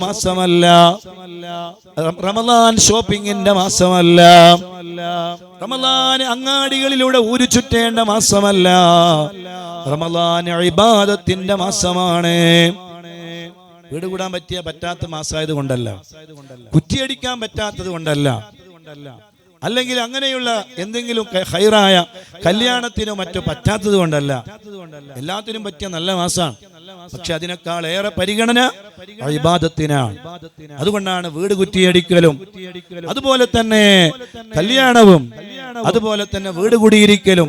മാസമല്ല. റമദാൻ ഷോപ്പിംഗിന്റെ മാസമല്ല. റമദാൻ അങ്ങാടികളിലൂടെ ഊരു ചുറ്റേണ്ട മാസമല്ല. റമദാൻ ഇബാദത്തിന്റെ മാസമാണ്. വീട് കൂടാൻ പറ്റിയ പറ്റാത്ത മാസമായത് കൊണ്ടല്ല. കുറ്റിയടിക്കാൻ പറ്റാത്തത് കൊണ്ടല്ല. അല്ലെങ്കിൽ അങ്ങനെയുള്ള എന്തെങ്കിലും ഹൈറായ കല്യാണത്തിനോ മറ്റോ പറ്റാത്തത് കൊണ്ടല്ല. എല്ലാത്തിനും പറ്റിയ നല്ല മാസമാണ് പക്ഷെ അതിനേക്കാൾ ഏറെ പരിഗണന ഇബാദത്തിനാണ്. അതുകൊണ്ടാണ് വീട് കുറ്റിയടിക്കലും അതുപോലെ തന്നെ കല്യാണവും അതുപോലെ തന്നെ വീട് കുടിയിരിക്കലും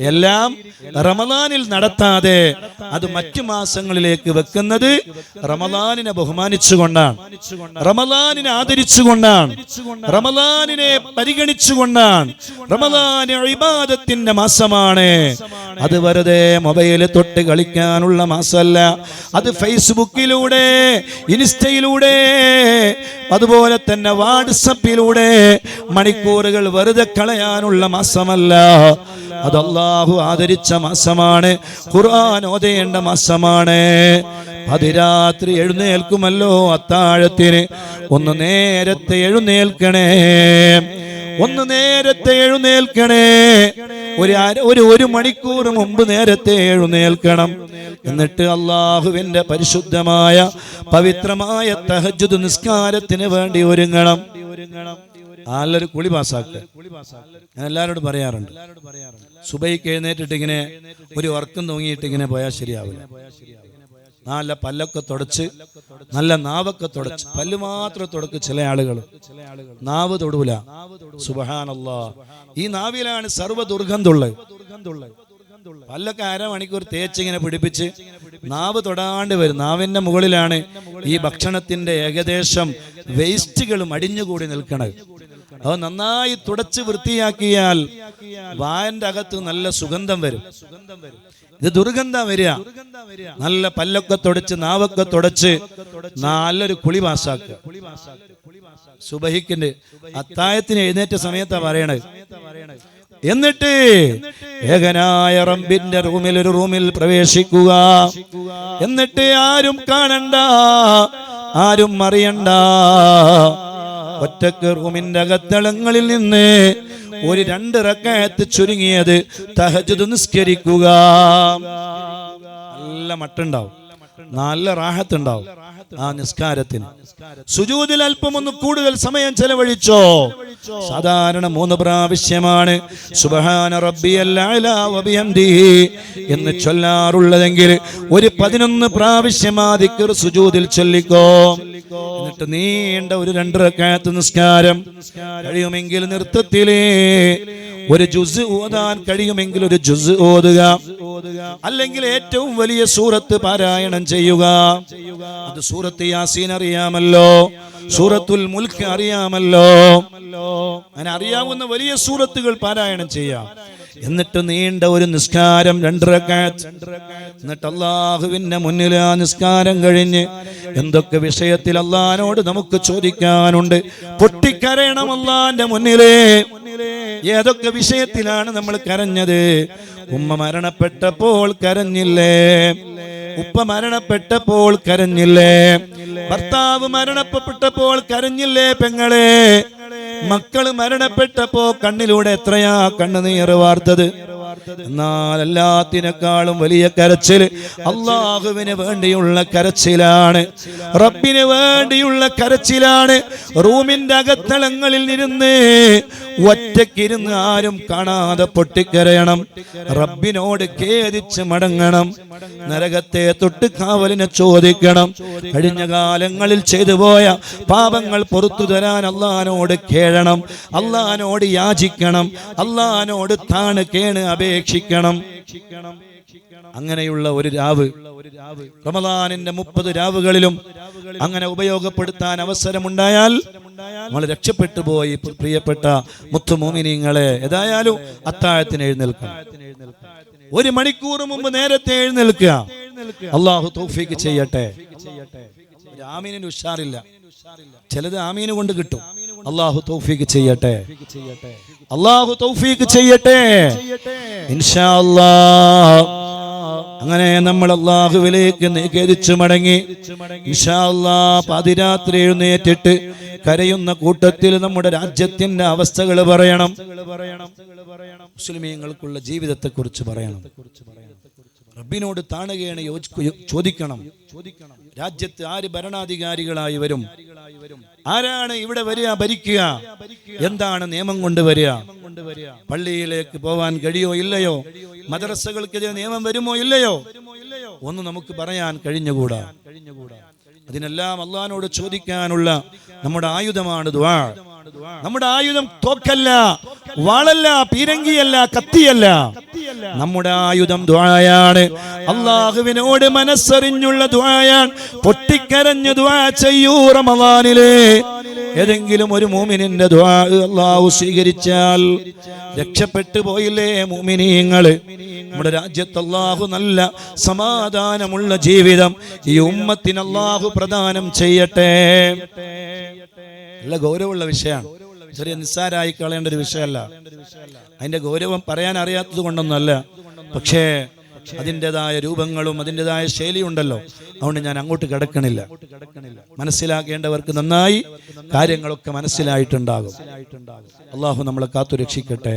എല്ലാം റമദാനിൽ നടത്താതെ അത് മറ്റു മാസങ്ങളിലേക്ക് വെക്കുന്നത് റമദാനിനെ ബഹുമാനിച്ചുകൊണ്ടാണ്. റമദാനിനെ ആദരിച്ചുകൊണ്ടാണ്. റമദാനിനെ പരിഗണിച്ചുകൊണ്ടാണ്. റമദാൻ ഇബാദത്തിന്റെ മാസമാണ്. അത് വെറുതെ മൊബൈൽ തൊട്ട് കളിക്കാനുള്ള മാസമല്ല. അത് ഫേസ്ബുക്കിലൂടെ ഇൻസ്റ്റയിലൂടെ അതുപോലെ തന്നെ വാട്സപ്പിലൂടെ മണിക്കൂറുകൾ വെറുതെ കളയാനുള്ള മാസമല്ല. അത് അള്ളാഹു ആദരിച്ച മാസമാണ്. ഖുർആൻ ഓതേണ്ട മാസമാണ്. അതിരാത്രി എഴുന്നേൽക്കുമല്ലോ അത്താഴത്തിന്. ഒന്ന് നേരത്തെ എഴുന്നേൽക്കണേ. ഒന്ന് നേരത്തെ എഴുന്നേൽക്കണേ. ഒരു ഒരു ഒരു മണിക്കൂർ മുമ്പ് നേരത്തെ എഴുന്നേൽക്കണം. എന്നിട്ട് അള്ളാഹുവിന്റെ പരിശുദ്ധമായ പവിത്രമായ തഹജുദ് നിസ്കാരത്തിന് വേണ്ടി ഒരുങ്ങണം. നല്ലൊരു കുളി പാസ്സാക്കുക. ഞാൻ എല്ലാവരോടും പറയാറുണ്ട്. സുബൈക്ക് എഴുന്നേറ്റിട്ട് ഇങ്ങനെ ഒരു വർക്കും തൂങ്ങിയിട്ട് ഇങ്ങനെ പോയാൽ ശരിയാവില്ല. നല്ല പല്ലൊക്കെ തുടച്ച് നല്ല നാവൊക്കെ തുടച്ച് പല്ല് മാത്രം തുടക്ക് ചില ആളുകൾ നാവ് തൊടുവില്ല സുബഹാനല്ല. ഈ നാവിലാണ് സർവ ദുർഗന്ധുള്ളത് പല്ലൊക്കെ അരമണിക്കൂർ തേച്ചിങ്ങനെ പിടിപ്പിച്ച് നാവ് തൊടാണ്ട് വരും. നാവിന്റെ മുകളിലാണ് ഈ ഭക്ഷണത്തിന്റെ ഏകദേശം വേസ്റ്റുകളും അടിഞ്ഞുകൂടി നിൽക്കണത്. അത് നന്നായി തുടച്ച് വൃത്തിയാക്കിയാൽ വായന്റെ അകത്ത് നല്ല സുഗന്ധം വരും. ഇത് ദുർഗന്ധം വരിക. നല്ല പല്ലൊക്കെ തുടച്ച് നാവൊക്കെ തുടച്ച് നല്ലൊരു കുളി പാസ്സാക്കുക. സുബഹിക്കിന്റെ അത്തായത്തിന് എഴുന്നേറ്റ സമയത്താ പറയണത്. എന്നിട്ട് ഏകനായ റബ്ബിന്റെ റൂമിൽ ഒരു റൂമിൽ പ്രവേശിക്കുക. എന്നിട്ട് ആരും കാണണ്ട ആരും അറിയണ്ട. ഒറ്റയ്ക്ക് റൂമിന്റെ അകത്തളങ്ങളിൽ നിന്ന് ഒരു രണ്ട് റക്കായത്ത് ചുരുങ്ങിയത് തഹജത് നിസ്കരിക്കുക. നല്ല മട്ടുണ്ടാവും. നല്ല റാഹത്തുണ്ടാവും ആ നിസ്കാരത്തിന്. സുജൂതിൽ അല്പം ഒന്ന് കൂടുതൽ സമയം ചെലവഴിച്ചോ? സാധാരണ മൂന്ന് പ്രാവശ്യമാണ്. സുബഹാന വബിഹംദിഹി എന്ന് ചൊല്ലാറുള്ളതെങ്കിൽ ഒരു പതിനൊന്ന് പ്രാവശ്യം ആ സുജൂദിൽ ചൊല്ലിക്കോ. എന്നിട്ട് നീണ്ട ഒരു രണ്ട് റക്കായത്ത് നിസ്കാരം. കഴിയുമെങ്കിൽ നൃത്തത്തിലേ ഒരു ജുസ് ഓതാൻ കഴിയുമെങ്കിൽ ഒരു ജുസ് ഓതുക. അല്ലെങ്കിൽ ഏറ്റവും വലിയ സൂറത്ത് പാരായണം ചെയ്യുക. അത് സൂറത്ത് യാസീൻ അറിയാമല്ലോ. സൂറത്തുൽ മുൽക്ക് അറിയാമല്ലോ. അങ്ങനെ അറിയാവുന്ന വലിയ സൂറത്തുകൾ പാരായണം ചെയ്യാം. എന്നിട്ട് നീണ്ട ഒരു നിസ്കാരം രണ്ടര എന്നിട്ട് അള്ളാഹുവിന്റെ മുന്നിൽ ആ നിസ്കാരം കഴിഞ്ഞ് എന്തൊക്കെ വിഷയത്തിൽ അള്ളഹാനോട് നമുക്ക് ചോദിക്കാനുണ്ട് പൊട്ടിക്കരയണം അള്ളാന്റെ മുന്നിലേ. ഏതൊക്കെ വിഷയത്തിലാണ് നമ്മൾ കരഞ്ഞത്? ഉമ്മ മരണപ്പെട്ടപ്പോൾ കരഞ്ഞില്ലേ? ഉപ്പ മരണപ്പെട്ടപ്പോൾ കരഞ്ഞില്ലേ? ഭർത്താവ് മരണപ്പെട്ടപ്പോൾ കരഞ്ഞില്ലേ പെങ്ങളെ. മക്കൾ മരണപ്പെട്ടപ്പോ കണ്ണിലൂടെ എത്രയാ കണ്ണുനീർ വാർത്തത്? എന്നാൽ എല്ലാത്തിനേക്കാളും വലിയ കരച്ചിൽ അള്ളാഹുവിന് വേണ്ടിയുള്ള കരച്ചിലാണ്. റബ്ബിന് വേണ്ടിയുള്ള കരച്ചിലാണ്. റൂമിന്റെ അകത്തളങ്ങളിൽ ഇരുന്ന് ഒറ്റക്കിരുന്ന് ആരും കാണാതെ പൊട്ടിക്കരയണം. റബ്ബിനോട് ഖേദിച്ച് മടങ്ങണം. നരകത്തെ തൊട്ട് കാവലിനെ ചോദിക്കണം. കഴിഞ്ഞ കാലങ്ങളിൽ ചെയ്തു പോയ പാപങ്ങൾ പുറത്തു തരാൻ അള്ളഹാനോട് കേഴണം. അള്ളഹാനോട് യാചിക്കണം. അള്ളഹാനോട് താണ് കേണ് അപേക്ഷിക്കണം. അങ്ങനെയുള്ള ഒരു രാവ് റമദാനിന്റെ മുപ്പത് രാവുകളിലും അങ്ങനെ ഉപയോഗപ്പെടുത്താൻ അവസരമുണ്ടായാൽ നമ്മൾ രക്ഷപ്പെട്ടു പോയി. പ്രിയപ്പെട്ട മുത്തുമോമിനിങ്ങളെ ഏതായാലും അത്താഴത്തിന് എഴുന്നേൽക്കണം ഒരു മണിക്കൂർ മുമ്പ് നേരത്തെ എഴുന്നേൽക്കുക. അള്ളാഹു തൗഫീക്ക് ചെയ്യട്ടെ. ആമീനിന് ഉഷാറില്ല. ചിലത് ആമീന് കൊണ്ട് കിട്ടും. അള്ളാഹു തൗഫീഖ് ചെയ്യട്ടെ. അള്ളാഹു തൗഫീഖ് ചെയ്യട്ടെ. ഇൻഷാ അങ്ങനെ നമ്മൾ അള്ളാഹുവിലേക്ക് നികേതിച്ചു മടങ്ങി. ഇൻഷാ പതിരാത്രി എഴുന്നേറ്റിട്ട് കരയുന്ന കൂട്ടത്തിൽ നമ്മുടെ രാജ്യത്തിന്റെ അവസ്ഥകൾ പറയണം. മുസ്ലിമീങ്ങൾക്കുള്ള ജീവിതത്തെ കുറിച്ച് പറയണം. റബ്ബിനോട് താണുകയാണ് ചോദിക്കണം. രാജ്യത്ത് ആര് ഭരണാധികാരികളായി വരും? ആരാണ് ഇവിടെ വരിക ഭരിക്കുക? എന്താണ് നിയമം കൊണ്ടുവരിക പള്ളിയിലേക്ക് പോവാൻ കഴിയോ ഇല്ലയോ? മദ്രസകൾക്കെതിരെ നിയമം വരുമോ ഇല്ലയോ? ഒന്ന് നമുക്ക് പറയാൻ കഴിഞ്ഞുകൂടാ. അതിനെല്ലാം അള്ളഹാനോട് ചോദിക്കാനുള്ള നമ്മുടെ ആയുധമാണ് ദ്വാ നമ്മുടെ ആയുധം തോക്കല്ല. വാളല്ല പീരങ്കിയല്ല കത്തിയല്ല. നമ്മുടെ ആയുധം ദ്വായാണ്. അള്ളാഹുവിനോട് മനസ്സറിഞ്ഞുള്ള ദ്വായാണ്. പൊട്ടിക്കരഞ്ഞു ദ്വാ ചെയ്യൂ റമദാനിലെ. ഏതെങ്കിലും ഒരു മൂമിനിന്റെ ദ്വാ അള്ളാഹു സ്വീകരിച്ചാൽ രക്ഷപ്പെട്ടു പോയില്ലേ മൂമിനീങ്ങൾ? നമ്മുടെ രാജ്യത്ത് അള്ളാഹു നല്ല സമാധാനമുള്ള ജീവിതം ഈ ഉമ്മത്തിന് അള്ളാഹു പ്രദാനം ചെയ്യട്ടെ. നല്ല ഗൗരവമുള്ള വിഷയമാണ്. ചെറിയ നിസ്സാരായി കളയേണ്ട ഒരു വിഷയമല്ല. അതിന്റെ ഗൗരവം പറയാൻ അറിയാത്തത് കൊണ്ടൊന്നല്ല പക്ഷേ അതിന്റെതായ രൂപങ്ങളും അതിന്റെതായ ശൈലിയുണ്ടല്ലോ അതുകൊണ്ട് ഞാൻ അങ്ങോട്ട് കിടക്കണില്ല. മനസ്സിലാക്കേണ്ടവർക്ക് നന്നായി കാര്യങ്ങളൊക്കെ മനസ്സിലായിട്ടുണ്ടാകും. അള്ളാഹു നമ്മളെ കാത്തു രക്ഷിക്കട്ടെ